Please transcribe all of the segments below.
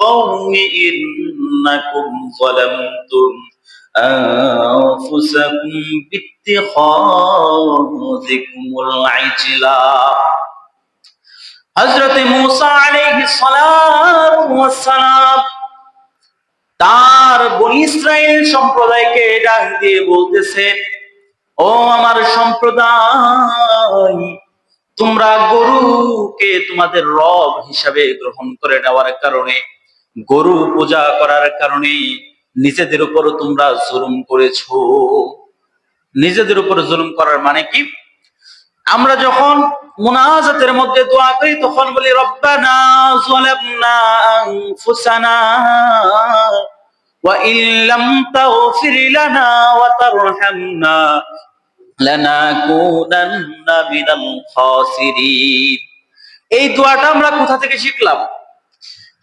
قوم إنكم ظلمتم أنفسكم باتخاذكم العجلا হজরত মুসা আলাইহিস সালাতু ওয়াস সালাম তার বনি ইসরাইল সম্প্রদায়কে ডাক দিয়ে বলতেছে ও আমার সম্প্রদায় তোমরা গরুকে তোমাদের রব হিসাবে গ্রহণ করে নেওয়ার কারণে, গরু পূজা করার কারণে নিজেদের উপর তোমরা জুলুম করেছ। নিজেদের উপর জুলুম করার মানে কি? আমরা যখন মুনাজাতের মধ্যে দোয়া করি, তখন বলি, রব্বানা এই দোয়াটা আমরা কোথা থেকে শিখলাম?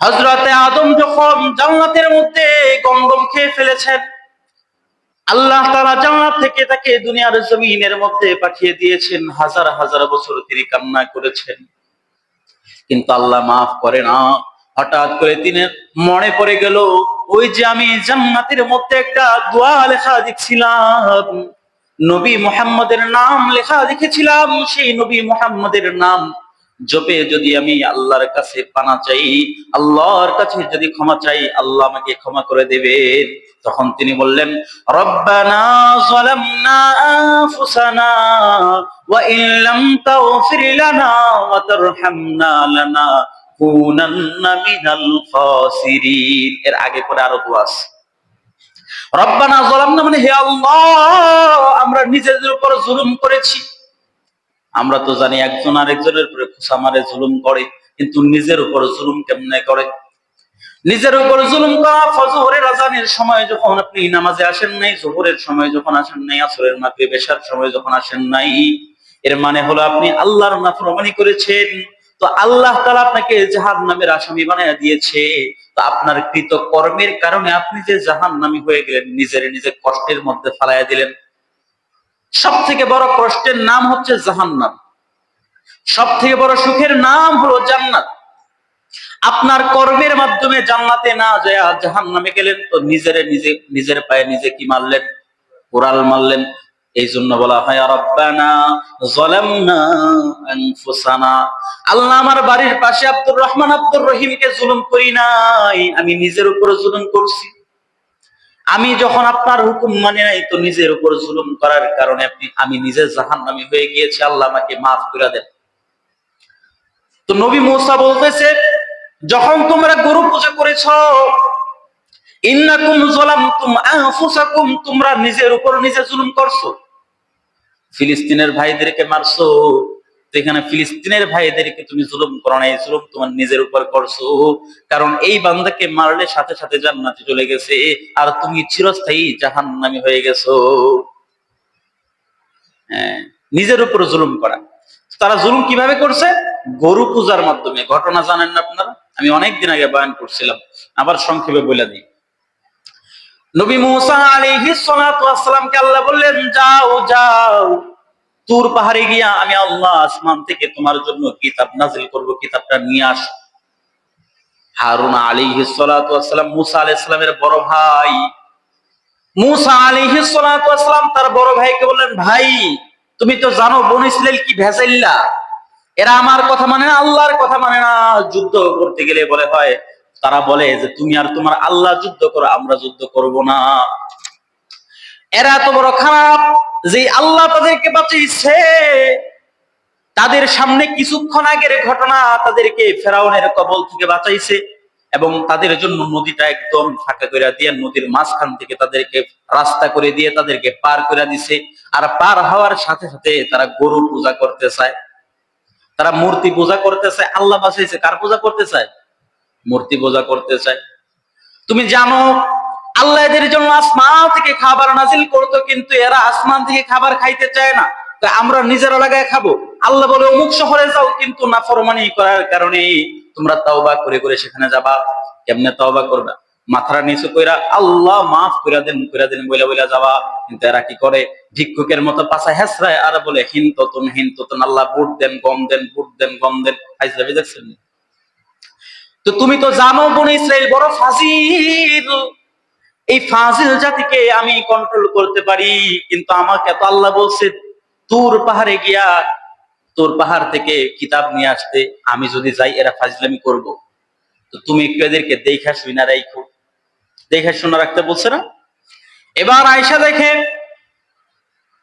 হযরতে আদম যখন জান্নাতের মধ্যে গন্ধম খেয়ে ফেলেছেন, আল্লাহ তারা জান্নাত থেকে তাকে দুনিয়ার জমিনের মধ্যে পাঠিয়ে দিয়েছেন। হাজার হাজার বছর তিনি কান্না করেছেন। কিন্তু আল্লাহ মাফ করে না। হঠাৎ করে তিনি মনে পড়ে গেল, ওই যে আমি জান্নাতের মধ্যে একটা দোয়া লেখা দেখছিলাম। নবী মোহাম্মদের নাম লেখা দেখেছিলাম, সেই নবী মোহাম্মদের নাম জপে যদি আমি আল্লাহর কাছে পানা চাই, আল্লাহর কাছে যদি ক্ষমা চাই, আল্লাহ আমাকে ক্ষমা করে দেবেন। তখন তিনি বললেন, রব্বানা যালামনা আনফুসানা ওয়া ইন লাম তাগফির লানা ওয়া তারহামনা লানা কুনান্না মিনাল খাসিরিন। এর আগে পরে আরও দোয়া আছে। রব্বানা যালামনা মানে হে আল্লাহ, আমরা নিজেদের উপর জুলুম করেছি। আমরা তো জানি একজন আরেকজনের উপরে জুলুম করে, কিন্তু নিজের উপর জুলুম কেমনে করে? নিজের উপর জুলুম করা ফজরের আজানের সময় যখন আপনি নামাজে আসেন নাই, জোহরের সময় যখন আসেন নাই, আসরের বেশার সময় যখন আসেন নাই, এর মানে হলো আপনি আল্লাহর নাফরমানি করেছেন। তো আল্লাহ তাআলা আপনাকে জাহান নামের আসামি বানায় দিয়েছে। তো আপনার কৃত কর্মের কারণে আপনি যে জাহান নামি হয়ে গেলেন, নিজের নিজে কষ্টের মধ্যে ফালাইয়া দিলেন। সব থেকে বড় কষ্টের নাম হচ্ছে জাহান্নাম। সব থেকে বড় সুখের নাম হলো জান্নাত। আপনার কর্মের মাধ্যমে জান্নাতে না যায় জাহান নামে গেলেন, তো নিজের নিজে, নিজের পায়ে নিজে কি মারলেন? কোরাল মারলেন। এই জন্য বলা হয় রব্বানা যালামনা আনফুসানা। আল্লাহ আমার বাড়ির পাশে আব্দুর রহমান আব্দুর রহিমকে জুলুম করি নাই, আমি নিজের উপর জুলুম করছি। আমি যখন আপনার হুকুম মানে নাই, তো নিজের উপর জুলুম করার কারণে আপনি, আমি নিজে জাহান নামি হয়ে গিয়েছি, আল্লাহ আমাকে মাফ করে দেন। তো নবী মৌসা বলতেছে, যখন তোমরা গরু পূজা করেছ, ইন্নাকুম যালামতুম আনফুসাকুম, তোমরা নিজের উপর নিজে জুলুম করছ। ফিলিস্তিনের ভাইদেরকে মারছো? এখানে ফিলিস্তিনের ভাইদেরকে তুমি জুলুম করো না, এই জুলুম তোমার নিজের উপর করছ। কারণ এই বান্দাকে মারলে সাথে সাথে জান্নাতে চলে গেছে, আর তুমি চিরস্থায়ী জাহান্নামী হয়ে গেছো। হ্যাঁ নিজের উপর জুলুম করা। তারা জুলুম কীভাবে করছে? গরু পূজার মাধ্যমে। ঘটনা জানেন না আপনারা? আমি অনেক দিন আগে বয়ান করছিলাম। আবার সংক্ষেপে বলে দিই। নবী মুসা আলাইহিস সালাতু ওয়াসসালামকে আল্লাহ বললেন, যাও যাও। তুর পাহাড়ে গিয়া আমি আল্লাহ আসমান থেকে তোমার জন্য কিতাব নাজিল করব, কিতাবটা নিয়ে আস। হারুন আলাইহিস সালাতু ওয়াসসালাম মুসা আলাইহিস সালামের বড় ভাই। মুসা আলাইহিস সালাতু ওয়াসসালাম তার বড় ভাইকে বললেন, ভাই, তুমি তো জানো বন ইসরাইল কি ভেজাইল্লা। এরা আমার কথা মানে না, আল্লাহর কথা মানে না। যুদ্ধ করতে গেলে বলে হয় তারা বলে যে, তুমি আর তোমার আল্লাহ যুদ্ধ করো, আমরা যুদ্ধ করব না। এরা এত বড় খারাপ যে আল্লাহ তাদেরকে বাঁচিয়েছে। তাদের সামনে কিছুক্ষণ আগের ঘটনা তাদেরকে ফেরাউনের কবল থেকে বাঁচাইছে এবং তাদের জন্য নদীটা একদম ফাঁকা করে দিয়ে, নদীর মাঝখান থেকে তাদেরকে রাস্তা করে দিয়ে তাদেরকে পার করে দিছে। আর পার হওয়ার সাথে সাথে তারা গরু পূজা করতে চায়। তারা মূর্তি পূজা করতে চায়। আল্লাহ বাঁচাইছে। কার পূজা করতে চায়? মূর্তি পূজা করতে চায়। তুমি জানো, আল্লাহ এদের জন্য আসমান থেকে খাবার নাজিল করতো, কিন্তু এরা আসমান থেকে খাবার খাইতে চায় না। তো আমরা নিজেরা লাগায় খাব। আল্লাহ বলে, অমুক শহরে যাও, কিন্তু নাফরমানি করার কারণে তোমরা তাওবা করে করে সেখানে যাবা। কেমনে তাওবা করবা? মাথারা নিচু কইরা, আল্লাহ মাফ কইরা দেন কইরা দেন, বইলা বইলা যাবা। কিন্তু এরা কি করে? ভিক্ষুকের মতো পাশা হেসরায় আর বলে, হিন ততন আল্লাহ বুট দেন, গম দেন, বুট দেন, গম দেন। আইসলামী দেখছেন? তো তুমি তো জানো বনে ইসরায়েল বড় ফাজিল। এই ফাজিল জাতিকে আমি কন্ট্রোল করতে পারি, কিন্তু আমাকে তো আল্লাহ বলছে, তোর পাহাড়ে গিয়া, তোর পাহাড় থেকে কিতাব নিয়ে আসতে, আমি যদি যাই, এরা ফাজলামি করব। তো তুমি একটু এদেরকে দেখা শুনা রাখো দেখা শোনা রাখতে বলছে না? এবার আয়সা দেখে,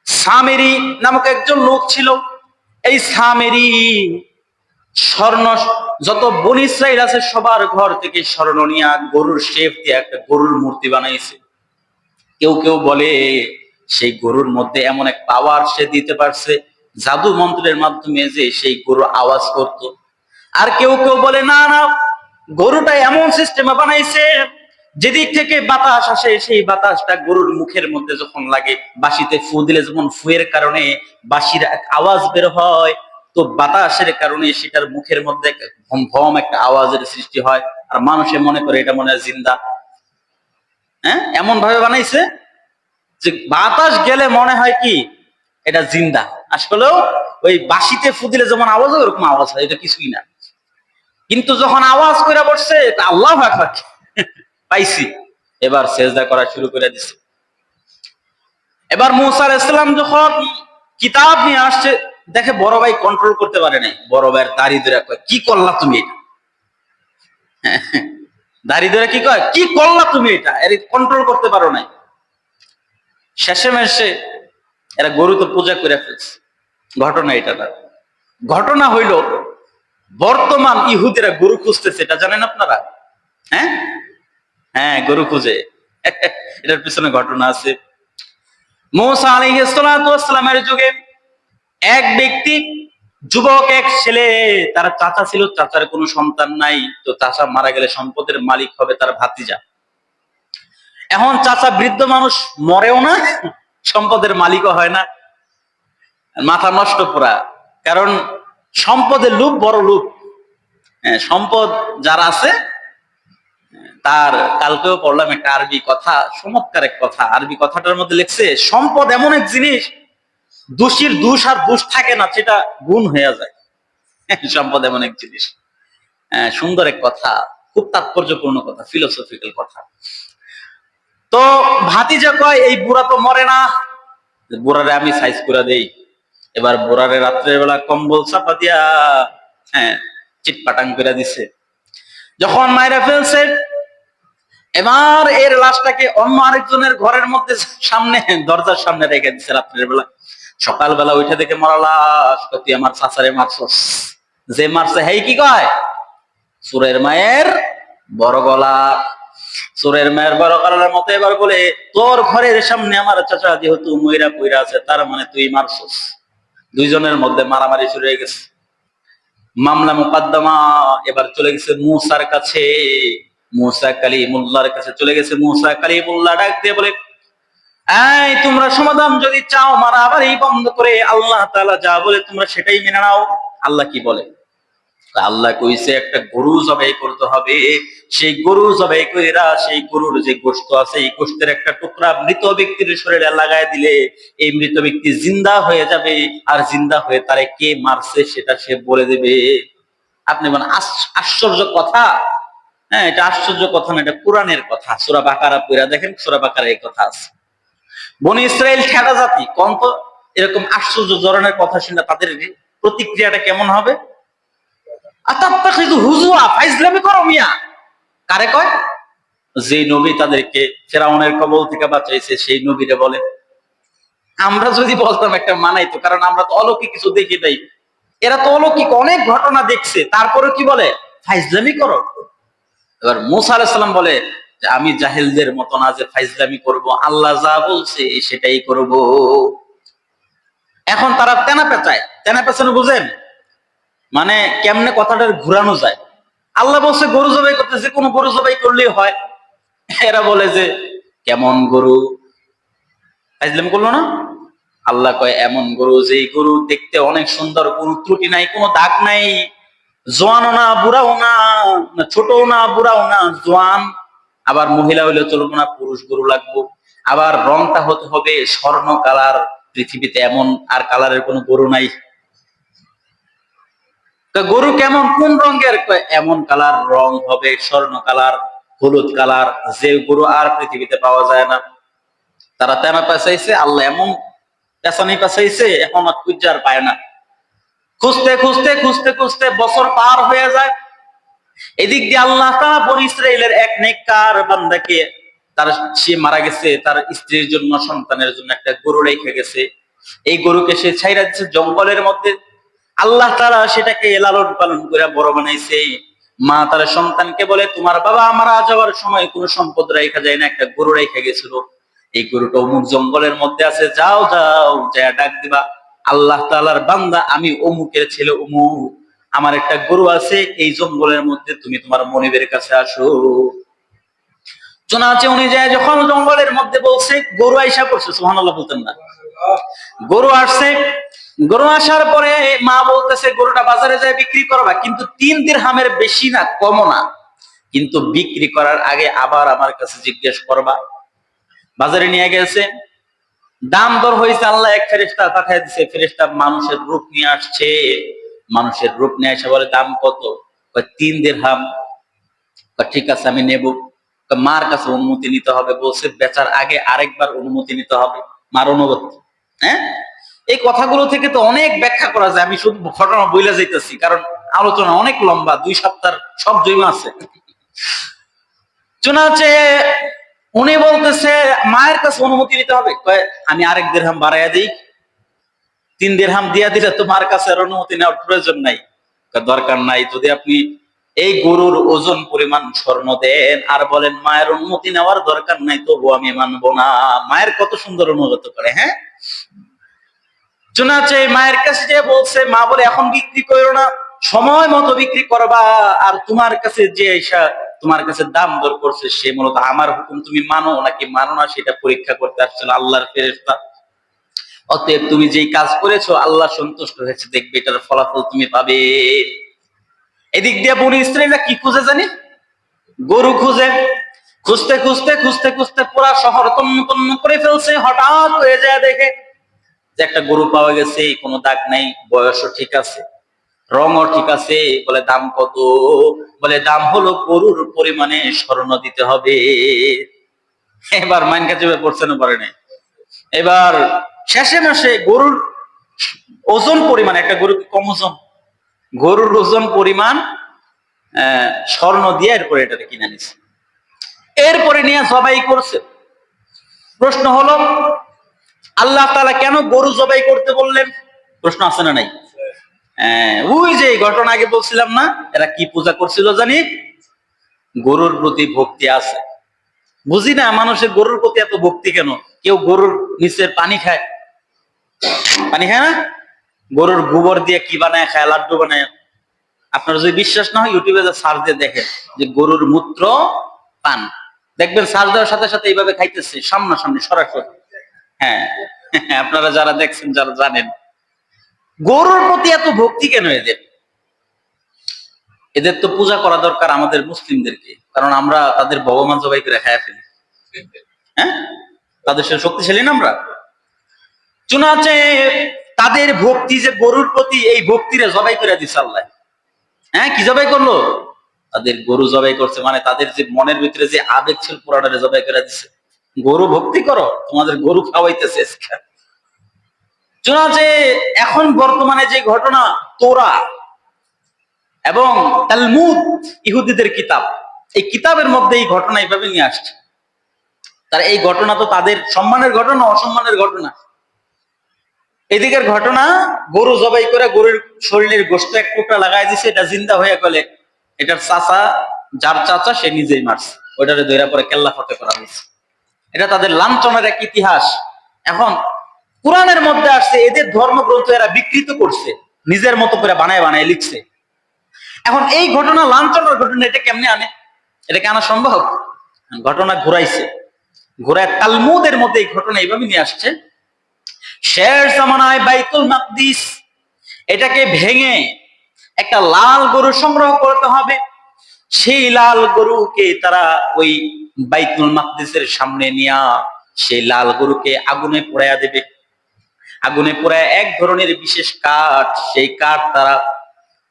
সামেরি নামক একজন লোক ছিল। এই সামেরি স্বর্ণ যত বন ইসরাইল আছে, সবার ঘর থেকে স্বর্ণ নিয়ে গরুর শেপ দিয়ে একটা গরুর মূর্তি বানাইছে। কেউ কেউ বলে, সেই গরুর মধ্যে এমন এক পাওয়ার সে দিতে পারছে, জাদু মন্ত্রের মাধ্যমে যে সেই গরু আওয়াজ করত। আর কেউ কেউ বলে, না না, গরুটা এমন সিস্টেমে বানাইছে, যেদিক থেকে বাতাস আসে, সেই বাতাসটা গরুর মুখের মধ্যে যখন লাগে, বাঁশিতে ফু দিলে যেমন ফুয়ের কারণে এক আওয়াজ বের হয় তো বাতাসের কারণে সেটার মুখের মধ্যে ভম একটা আওয়াজের সৃষ্টি হয়, আর মানুষে মনে করে এটা মনে হয় জিন্দা। হ্যাঁ? এমন ভাবে বানাইছে যে বাতাস গেলে মনে হয় কি? এটা জিন্দা। আসলেও ওই বাঁশিতে ফুদিলে যেমন আওয়াজ হয়, ওরকম আওয়াজ হয়, এটা কিছুই না। কিন্তু যখন আওয়াজ করে বসছে, এটা আল্লাহ। পাইছি। এবার সেজদা করা শুরু করে দিছে। এবার মুসার ইসলাম যখন কিতাব নিয়ে আসছে দেখে বড় ভাই কন্ট্রোল করতে পারে নাই। বড় ভাইয়ের দাড়ি ধরে কয়, কি করলা তুমি এটা? দাড়ি ধরে কি কয় কি করলা তুমি এটা? এর কন্ট্রোল করতে পারো নাই। শেষে মেশে এরা গরু তো পূজা করে ফেলছে। ঘটনা এটা না। ঘটনা হইল বর্তমান ইহুদিরা গরু খুঁজতেছে এটা জানেন আপনারা? হ্যাঁ? হ্যাঁ গরু খুঁজে। এটার পিছনে ঘটনা আছে। মৌসা আলী ইসলামের যুগে এক ব্যক্তি যুবক এক ছেলে তার চাচা ছিল চাচার কোনো সন্তান নাই তো চাচা মারা গেলে সম্পদের মালিক হবে তার ভাতিজা। এখন চাচা বৃদ্ধ মানুষ মরেও না সম্পদের মালিকও হয় না। মাথা নষ্ট পুরা। কারণ সম্পদের লুপ বড় লুপ হ্যাঁ, সম্পদ যার আছে তার কালকেও পড়লাম একটা আরবি কথা চমৎকার এক কথা। আরবি কথাটার মধ্যে লিখছে সম্পদ এমন এক জিনিস দোষীর দোষ আর দোষ থাকে না, সেটা গুণ হয়ে যায়। সম্পদ এমন এক জিনিস। সুন্দর এক কথা, খুব তাৎপর্যপূর্ণ কথা ফিলোসফিক্যাল কথা। তো ভাতিজা কয়, এই বুড়া তো মরে না। বুড়ারে আমি সাইজ করে দেই। এবার বুড়ারে রাত্রের বেলা কম্বল চাপা দিয়া হ্যাঁ চিটপাটাং করে দিছে। যখন মায়েরা ফেলছে, এবার এর লাশটাকে অন্য আরেকজনের ঘরের মধ্যে সামনে, দরজার সামনে রেখে দিছে রাত্রের বেলা। সকালবেলা উঠে দেখে মরা লাশ তুই আমার চাচারে মারছস যে মারছে, হেই কি কয়? সুরের মায়ের বড় গলা। সুরের মায়ের বড় গলার মতো এবার বলে, তোর ঘরের সামনে আমার চাচা যেহেতু ময়রা পইরা আছে, তার মানে তুই মারছস দুইজনের মধ্যে মারামারি শুরু হয়ে গেছে। মামলা মুকাদ্দমা এবার চলে গেছে মুসার কাছে। মুসা কালিমুল্লাহর কাছে চলে গেছে। মুসা কালিমুল্লাহ ডাক দিয়ে বলে এই, তোমরা সমাধান যদি চাও মারামারি বন্ধ করে আল্লাহ তাআলা যা বলে তোমরা সেটাই মেনে নাও। আল্লাহ কি বলে? আল্লাহ কইছে, একটা গরু জবাই করতে হবে। সেই গরু জবাই কইরা সেই গরুর যে গোশত আছে, এই গোশতের একটা টুকরা মৃত ব্যক্তির শরীরে লাগায় দিলে এই মৃত ব্যক্তি জিন্দা হয়ে যাবে। আর জিন্দা হয়ে তারে কে মারছে সেটা সে বলে দেবে। আপনি আস- আশ্চর্য কথা। হ্যাঁ এটা আশ্চর্য কথা না, এটা কোরআনের কথা। সুরা বাকারা পইরা দেখেন, সুরা বাকারা এই কথা আছে। বনি ইসরায়েল ঠেলা জাতি, কম তো? এরকম আশ্চর্য ধরনের কথা শুনে তাদের প্রতিক্রিয়াটা কেমন হবে? হুজুয়া ফাইজলামি করো মিয়া। কারে কয়? যে নবী তাদেরকে ফেরাউনের কবল থেকে বাঁচাইছে, সেই নবীরে বলে। আমরা যদি বলতাম একটা মানাইতো কারণ আমরা তো অলৌকিক কিছু দেখি নাই। এরা তো অলৌকিক অনেক ঘটনা দেখছে, তারপরে কি বলে? ফাইজলামি করো। এবার মুসা আলাইসাল্লাম বলে আমি জাহেলদের মতো না যে ফাইজলামি করব, আল্লাহ যা বলছে সেটাই করব। এখন তারা তেনা পেঁচায়, তেনা পেছানো বুঝেন? মানে কেমনে কথাটার ঘুরানো যায়? আল্লাহ বলছে, গরু জবাই করতে যে কোনো গরু জবাই করলেই হয়। এরা বলে যে, কেমন গরু? ফাইজলাম করল না? আল্লাহ কয়, এমন গরু যে গরু দেখতে অনেক সুন্দর, কোনো ত্রুটি নাই, কোনো দাগ নাই। জোয়ানও না, বুড়াও না ছোটও না, বুড়াও না, জোয়ান আবার মহিলা হইলে চলবো না, পুরুষ গরু লাগবো। আবার রংটা হতে হবে স্বর্ণ কালার, পৃথিবীতে এমন আর কালারের কোনো গরু নাই। গরু কেমন, কোন রঙের? এমন কালার, রং হবে স্বর্ণ কালার, হলুদ কালার, যে গরু আর পৃথিবীতে পাওয়া যায় না। তারা তেনা পেঁচাইছে, আল্লাহ এমন পেঁচানি পেঁচাইছে এখন আর পায় না। খুঁজতে খুঁজতে খুঁজতে খুঁজতে বছর পার হয়ে যায় এদিক দিয়ে আল্লাহ তাআলা বনি এক নেককার বান্দাকে তার, সে মারা গেছে, তার স্ত্রীর জন্য, সন্তানের জন্য একটা গরু রেখে গেছে। এই গরুকে সে ছাইরা দিচ্ছে জঙ্গলের মধ্যে। আল্লাহ তারা সেটাকে লালন পালন করে বড় বানাইছে। মা তার সন্তানকে বলে, তোমার বাবা আমার যাওয়ার সময় কোনো সম্পদ রেখা যায় না, একটা গরু রেখে গেছিল। এই গরুটা অমুক জঙ্গলের মধ্যে আছে, যাও যাও যা ডাক দিবা। আল্লাহ তাআলার বান্দা, আমি অমুকের ছেলে অমুক। আমার একটা গরু আছে, এই জঙ্গলের মধ্যে তুমি তোমার মনিবের কাছে আসো। চুনাচে উনি যায়, যখন জঙ্গলের মধ্যে বলছে, গরু আইসা পড়ছে, সুবহানাল্লাহ বলতেন না। গরু আসছে, গরু আসার পরে মা বলতেছে, গরুটা বাজারে যায় বিক্রি করবা, কিন্তু তিন দিরহামের বেশি না, কমও না। কিন্তু বিক্রি করার আগে আবার আমার কাছে জিজ্ঞেস করবা। বাজারে নিয়ে গেছে, দাম দর হয়েছে, আল্লাহ এক ফেরেস্তা পাঠিয়ে দিছে ফেরেস্তা মানুষের রূপ নিয়ে আসছে। মানুষের রূপ নিয়ে এসে বলে, দাম কত? তিন দিরহাম। কয়, ঠিক আছে, আমি নেব। মার কাছে অনুমতি নিতে হবে। বলছে, বেচার আগে আরেকবার অনুমতি নিতে হবে। মার অনুমতি। হ্যাঁ? এই কথাগুলো থেকে তো অনেক ব্যাখ্যা করা যায়। আমি শুধু ঘটনা বইলা যাইতেছি, কারণ আলোচনা অনেক লম্বা, দুই সপ্তাহ সব জৈব আছে। চুনা হচ্ছে উনি বলতেছে, মায়ের কাছে অনুমতি নিতে হবে? আমি আরেক দেড়হাম বাড়াইয়া দিই। তিন দেড়হাম দিয়া দিলে তোমার কাছে আর অনুমতি নেওয়ার প্রয়োজন নাই। দরকার নাই যদি আপনি এই গরুর ওজন পরিমাণ স্বর্ণ দেন আর বলেন, মায়ের অনুমতি নেওয়ার দরকার নাই, তবু আমি মানবো না। মায়ের কত সুন্দর অনুগত করে হ্যাঁ? চুনাচে মায়ের কাছে যে বলছে, মা বলে, এখন বিক্রি করো না, সময় মতো বিক্রি করবা। আর তোমার কাছে যে এসা তোমার কাছে দাম দর করছে, সে মূলত, আমার হুকুম তুমি মানো নাকি মানো না, সেটা পরীক্ষা করতে আসছিল আল্লাহর ফেরেশতা। অতএব তুমি যেই কাজ করেছ, আল্লাহ সন্তুষ্ট হয়েছে। দেখবে এটার ফলাফল তুমি পাবে। এদিক দিয়ে বনি ইসরায়েলরা কি খুঁজে জানি? গরু খুঁজে। খুঁজতে খুঁজতে খুঁজতে খুঁজতে পুরা শহর তন্ন তন্ন করে ফেলছে। হঠাৎ হয়ে যায় দেখে যে একটা গরু পাওয়া গেছে, কোনো দাগ নাই, বয়সও ঠিক আছে, রঙও ঠিক আছে, বলে দাম কত? বলে দাম হলো গরুর পরিমাণে স্বর্ণ দিতে হবে। এবার মাইন কাছে পড়ছে না পারে নাই। এবার শেষে মাসে গরুর ওজন পরিমাণ, একটা গরু কম ওজন? গরুর ওজন পরিমাণ স্বর্ণ দিয়ে এরপরে এটাকে কিনে নিছে। এরপরে নিয়ে সবাই করছে। প্রশ্ন হলো, আল্লাহ তাআলা কেন গরু জবাই করতে বললেন? প্রশ্ন আছে না নাই? ওই যে ঘটনা আগে বলছিলাম না, এরা কি পূজা করছিল জানি? গরুর প্রতি ভক্তি আছে। বুঝি না মানুষের গরুর প্রতি এত ভক্তি কেন? কেউ গরুর নিচের পানি খায় পানি খায় না? গরুর গোবর দিয়ে কি বানায়, খায়, লাড্ডু বানায়। আপনার যদি বিশ্বাস না হয় ইউটিউবে সার্চ দিয়ে দেখেন যে গরুর মূত্র পান। দেখবেন সার্চ দেওয়ার সাথে সাথে এইভাবে খাইতেছে, সামনাসামনি, সরাসরি। হ্যাঁ আপনারা যারা দেখছেন, যারা জানেন। গরুর প্রতি এত ভক্তি কেন এদের? এদের তো পূজা করা দরকার আমাদের মুসলিমদেরকে, কারণ আমরা তাদের ভগবান জবাই করে খায়া ফেলি। হ্যাঁ? তাদের সাথে শক্তিশালী না আমরা? চুনা হচ্ছে তাদের ভক্তি যে গরুর প্রতি এই ভক্তিরে জবাই করে দিচ্ছে আল্লাহ। হ্যাঁ কি জবাই করল? তাদের গরু জবাই করছে মানে তাদের যে মনের ভিতরে যে আবেগ ছিল পুরাটারে জবাই করে দিচ্ছে গরু ভক্তি করো, তোমাদের গরু খাওয়াইতেছে আজকে। চুনা যে এখন বর্তমানে যে ঘটনা, তোরা এবং তালমুদ, ইহুদিদের কিতাব। এই কিতাবের মধ্যে এই ঘটনা এইভাবে নিয়ে আসছে। তার এই ঘটনা তো তাদের সম্মানের ঘটনা, অসম্মানের ঘটনা। এদিকের ঘটনা, গরু জবাই করে গরুর শরীরের গোস্ত এক টুকরা লাগাই দিছে, এটা জিন্দা হয়ে গেলে এটার চাচা, যার চাচা সে নিজেই মারছে। ওইটারে দইরা পরে কেল্লা ফতে করা হয়েছে। এটা তাদের লাঞ্ছনের এক ইতিহাস। এখন কোরআনের মধ্যে আসছে, এদের ধর্মগ্রন্থ এরা বিকৃত করছে, নিজের মতো করে বানায় বানায় লিখছে। এখন এই ঘটনা, লাঞ্ছনের ঘটনা, এটা কেমনে আনে? এটাকে আনা সম্ভব? ঘটনা ঘুরাইছে। ঘুরায় তালমুদের মধ্যে এই ঘটনা এইভাবে নিয়ে আসছে শের জামানায় বাইতুল মাকদিস। এটাকে ভেঙে একটা লাল গরু সংগ্রহ করতে হবে। সেই লাল গরুকে তারা ওই বাইতুল মাকদিসের সামনে নিয়ে সেই লাল গরুকে আগুনে পোড়াইয়া দেবে। আগুনে পোড়ায় এক ধরনের বিশেষ কাঠ, সেই কাঠ তারা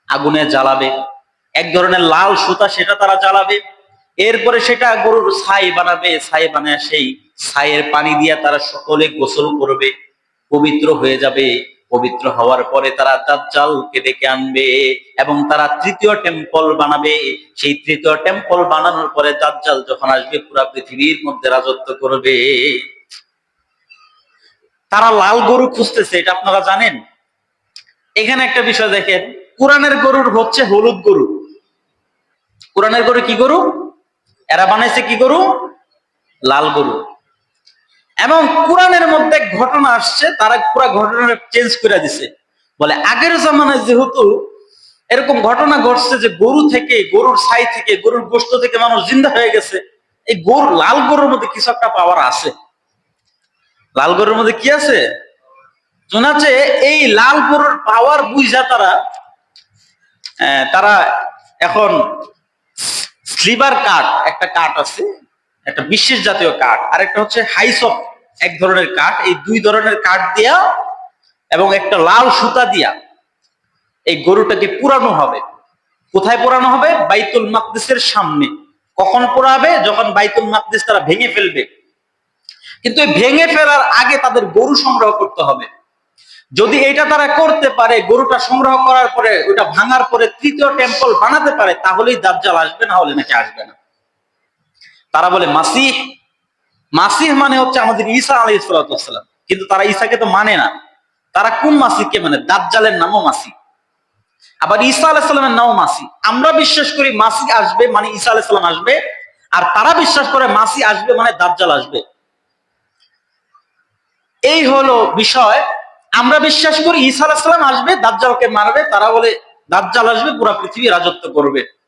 আগুনে জ্বালাবে। এক ধরনের লাল সুতা সেটা তারা জ্বালাবে। এরপরে সেটা গরুর ছাই বানাবে। ছাই বানায় সেই ছাইয়ের পানি দিয়ে তারা সকলে গোসল করবে। পবিত্র হয়ে যাবে। পবিত্র হওয়ার পরে তারা দাজ্জালকে ডেকে আনবে এবং তারা তৃতীয় টেম্পল বানাবে। সেই তৃতীয় টেম্পল বানানোর পরে দাজ্জাল যখন আসবে, পুরা পৃথিবীর মধ্যে রাজত্ব করবে। তারা লাল গরু খুঁজতেছে, এটা আপনারা জানেন? এখানে একটা বিষয় দেখেন, কোরআনের গরুর হচ্ছে হলুদ গরু। কোরআনের গরু কি গরু? এরা বানাইছে কি গরু? লাল গরু। এবং কোরআনের মধ্যে ঘটনা আসছে, তারা পুরো ঘটনা চেঞ্জ করে দিছে। বলে, আগের জামানায় যেহেতু এরকম ঘটনা ঘটছে যে গরু থেকে, গরুর ছাই থেকে, গরুর গোস্ত থেকে মানুষ জিন্দা হয়ে গেছে, এই গরু, লাল গরুর মধ্যে কিছু একটা পাওয়ার আছে। লাল গরুর মধ্যে কি আছে? শোনাচ্ছে এই লাল গরুর পাওয়ার বুঝা তারা তারা এখন স্লিভার কাঠ একটা কাঠ আছে, একটা বিশেষ জাতীয় কাঠ আর একটা হচ্ছে হাইসপ এক ধরনের কাঠ, এই দুই ধরনের কাঠ দিয়া এবং একটা লাল সুতা দিয়া এই গরুটাকে পুরানো হবে। কোথায় পোড়ানো হবে? বাইতুল মাকদিসের সামনে। কখন পোড়াবে? যখন বাইতুল মাকদিস তারা ভেঙে ফেলবে। কিন্তু ভেঙে ফেলার আগে তাদের গরু সংগ্রহ করতে হবে। যদি এটা তারা করতে পারে, গরুটা সংগ্রহ করার পরে ওটা ভাঙার পরে তৃতীয় টেম্পল বানাতে পারে, তাহলেই দাজ্জাল আসবে, না হলে নাকি আসবে না। তারা বলে, মাসিহ মাসিহ মানে হচ্ছে আমাদের ঈসা আলাই সালাম। কিন্তু তারা ঈসাকে তো মানে না। তারা কোন মাসিহকে মানে? দাজ্জালের নামও মাসি আবার ঈসা আলাইসাল্লামের নামও মাসি আমরা বিশ্বাস করি মাসি আসবে মানে ঈসা আলাইসাল্লাম আসবে। আর তারা বিশ্বাস করে মাসি আসবে মানে দাজ্জাল আসবে। এই হলো বিষয়। আমরা বিশ্বাস করি ঈসা আলাইসাল্লাম আসবে, দাজ্জালকে মারবে, তারা বলে দাজ্জাল আসবে, পুরা পৃথিবী রাজত্ব করবে।